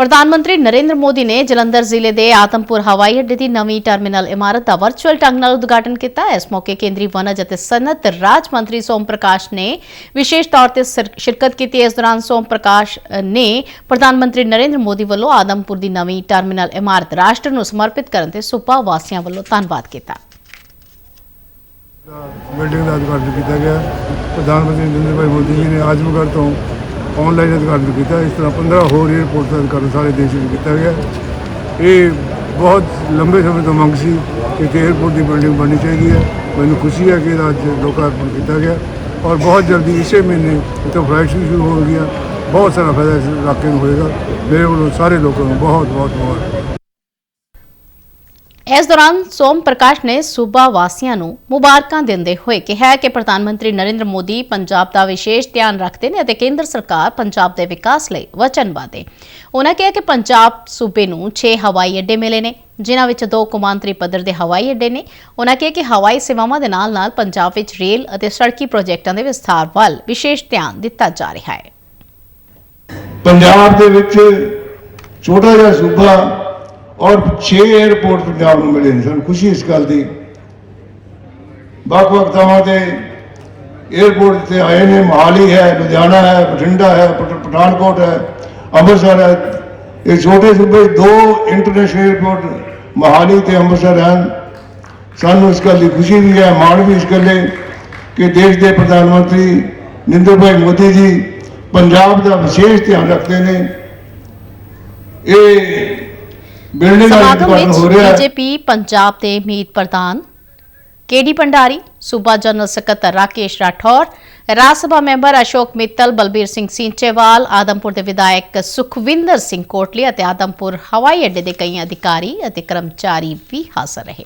ਪ੍ਰਧਾਨ ਮੰਤਰੀ ਨਰਿੰਦਰ ਮੋਦੀ ਨੇ ਜਲੰਧਰ ਜ਼ਿਲ੍ਹੇ ਦੇ ਆਤਮਪੁਰ ਹਵਾਈ ਅੱਡੇ ਦੀ ਨਵੀਂ ਟਰਮੀਨਲ ਇਮਾਰਤ ਦਾ ਵਰਚੁਅਲ ਢੰਗ ਨਾਲ ਉਦਘਾਟਨ ਕੀਤਾ। ਇਸ ਮੌਕੇ ਕੇਂਦਰੀ ਵਣਜ ਅਤੇ ਸਨਅਤ ਰਾਜ ਮੰਤਰੀ ਸੋਮ ਪ੍ਰਕਾਸ਼ ਨੇ ਵਿਸ਼ੇਸ਼ ਤੌਰ ਤੇ ਸ਼ਿਰਕਤ ਕੀਤੀ। ਇਸ ਦੌਰਾਨ ਸੋਮ ਪ੍ਰਕਾਸ਼ ਨੇ ਪ੍ਰਧਾਨ ਮੰਤਰੀ ਨਰਿੰਦਰ ਮੋਦੀ ਵੱਲੋਂ ਆਦਮਪੁਰ ਦੀ ਨਵੀਂ ਟਰਮੀਨਲ ਇਮਾਰਤ ਰਾਸ਼ਟਰ ਨੂੰ ਸਮਰਪਿਤ ਕਰਨ ਤੇ ਸੂਬਾ ਵਾਸੀਆਂ ਵੱਲੋਂ ਧੰਨਵਾਦ ਕੀਤਾ। ਬਿਲਡਿੰਗ ਦਾ ਉਦਘਾਟਨ ਕੀਤਾ ਗਿਆ। ਪ੍ਰਧਾਨ ਮੰਤਰੀ ਨਰਿੰਦਰ ਭਾਈ ਮੋਦੀ ਜੀ ਨੇ ਆਜਮਗੜ੍ਹ ਤੋਂ ਆਨਲਾਈਨ ਉਦਘਾਟਨ ਕੀਤਾ, ਇਸ ਤਰ੍ਹਾਂ 15 ਹੋਰ 에ਅਰਪੋਰਟ ਦਾ ਉਦਘਾਟਨ ਸਾਰੇ ਦੇਸ਼ ਵਿੱਚ ਕੀਤਾ ਗਿਆ। ਇਹ ਬਹੁਤ ਲੰਬੇ ਸਮੇਂ ਤੋਂ ਮੰਗ ਸੀ ਕਿ ਇੱਕ 에ਅਰਪੋਰਟ ਦੀ ਬਿਲਡਿੰਗ ਬਣਨੀ ਚਾਹੀਦੀ ਹੈ। ਮੈਨੂੰ ਖੁਸ਼ੀ ਹੈ ਕਿ ਇਹਦਾ ਅੱਜ ਲੋਕਾਰਪਣ ਕੀਤਾ ਗਿਆ ਔਰ ਬਹੁਤ ਜਲਦੀ ਇਸੇ ਮਹੀਨੇ ਇੱਥੋਂ ਫਲਾਈਟਸ ਵੀ ਸ਼ੁਰੂ ਹੋਣਗੀਆਂ ਬਹੁਤ ਸਾਰਾ ਫਾਇਦਾ ਇਸ ਇਲਾਕੇ ਨੂੰ ਹੋਏਗਾ। ਮੇਰੇ ਵੱਲੋਂ ਸਾਰੇ ਲੋਕਾਂ ਨੂੰ ਬਹੁਤ ਬਹੁਤ ਮੁਬਾਰਕ। ਇਸ ਦੌਰਾਨ ਸੋਮ ਪ੍ਰਕਾਸ਼ ਨੇ ਸੂਬਾ ਵਾਸੀਆਂ ਨੂੰ ਮੁਬਾਰਕਾਂ ਦਿੰਦੇ ਹੋਏ ਕਿਹਾ ਕਿ ਪ੍ਰਧਾਨ ਮੰਤਰੀ ਨਰਿੰਦਰ ਮੋਦੀ ਪੰਜਾਬ ਦਾ ਵਿਸ਼ੇਸ਼ ਧਿਆਨ ਰੱਖਦੇ ਨੇ ਅਤੇ ਕੇਂਦਰ ਸਰਕਾਰ ਪੰਜਾਬ ਦੇ ਵਿਕਾਸ ਲਈ ਵਚਨਬੱਧ ਹੈ ਉਹਨਾਂ ਕਿਹਾ ਕਿ ਪੰਜਾਬ ਸੂਬੇ ਨੂੰ 6 ਹਵਾਈ ਅੱਡੇ ਮਿਲੇ ਨੇ, ਜਿਨ੍ਹਾਂ ਵਿੱਚ ਦੋ ਕੌਮਾਂਤਰੀ ਪੱਧਰ ਦੇ ਹਵਾਈ ਅੱਡੇ ਨੇ। ਉਹਨਾਂ ਕਿਹਾ ਕਿ ਹਵਾਈ ਸੇਵਾਵਾਂ ਦੇ ਨਾਲ-ਨਾਲ ਪੰਜਾਬ ਵਿੱਚ ਰੇਲ ਅਤੇ ਸੜਕੀ ਪ੍ਰੋਜੈਕਟਾਂ ਦੇ ਵਿਸਥਾਰ ਵੱਲ ਵਿਸ਼ੇਸ਼ ਧਿਆਨ ਦਿੱਤਾ ਜਾ ਰਿਹਾ ਹੈ। ਪੰਜਾਬ ਦੇ ਵਿੱਚ ਛੋਟਾ ਜਿਹਾ ਸੂਬਾ ਔਰ 6 ਏਅਰਪੋਰਟ ਪੰਜਾਬ ਨੂੰ ਮਿਲੇ ਨੇ। ਸਾਨੂੰ ਖੁਸ਼ੀ ਇਸ ਗੱਲ ਦੀ। ਵੱਖ-ਵੱਖ ਥਾਵਾਂ ਤੇ 에어ਪੋਰਟ ਤੇ ਆਏ ਨੇ, ਮਹਾਲੀ ਹੈ, ਲੁਧਿਆਣਾ ਹੈ, ਬਠਿੰਡਾ ਹੈ ਪਠਾਨਕੋਟ ਹੈ, ਅੰਮ੍ਰਿਤਸਰ ਹੈ। ਇਹ ਛੋਟੇ ਸੂਬੇ ਦੋ ਇੰਟਰਨੈਸ਼ਨਲ ਏਅਰਪੋਰਟ ਮਹਾਲੀ ਤੇ ਅੰਮ੍ਰਿਤਸਰ ਹਨ। ਸਾਨੂੰ ਇਸ ਗੱਲ ਦੀ ਖੁਸ਼ੀ ਵੀ ਹੈ, ਮਾਣ ਵੀ ਇਸ ਗੱਲੇ ਕਿ ਦੇਸ਼ ਦੇ ਪ੍ਰਧਾਨ ਮੰਤਰੀ ਨਿੰਦਰ ਭਾਈ ਮੋਦੀ ਜੀ ਪੰਜਾਬ ਦਾ ਵਿਸ਼ੇਸ਼ ਧਿਆਨ ਰੱਖਦੇ ਨੇ। ਇਹ ਬਿਲਡਿੰਗ ਸਮਾਗਮ ਵਿੱਚ ਬੀਜੇਪੀ ਪੰਜਾਬ ਦੇ ਮੀਤ ਪ੍ਰਧਾਨ ਕੇਡੀ ਭੰਡਾਰੀ ਸੂਬਾ ਜਨਰਲ ਸਕੱਤਰ ਰਾਕੇਸ਼ ਰਾਠੌਰ ਰਾਜ ਸਭਾ ਮੈਂਬਰ ਅਸ਼ੋਕ ਮਿੱਤਲ ਬਲਬੀਰ ਸਿੰਘ ਸਿੰਚੇਵਾਲ ਆਦਮਪੁਰ ਦੇ ਵਿਧਾਇਕ ਸੁਖਵਿੰਦਰ ਸਿੰਘ ਕੋਟਲੀ ਅਤੇ ਆਦਮਪੁਰ ਹਵਾਈ ਅੱਡੇ ਦੇ ਕਈ ਅਧਿਕਾਰੀ ਅਤੇ ਕਰਮਚਾਰੀ ਵੀ ਹਾਜ਼ਰ ਰਹੇ।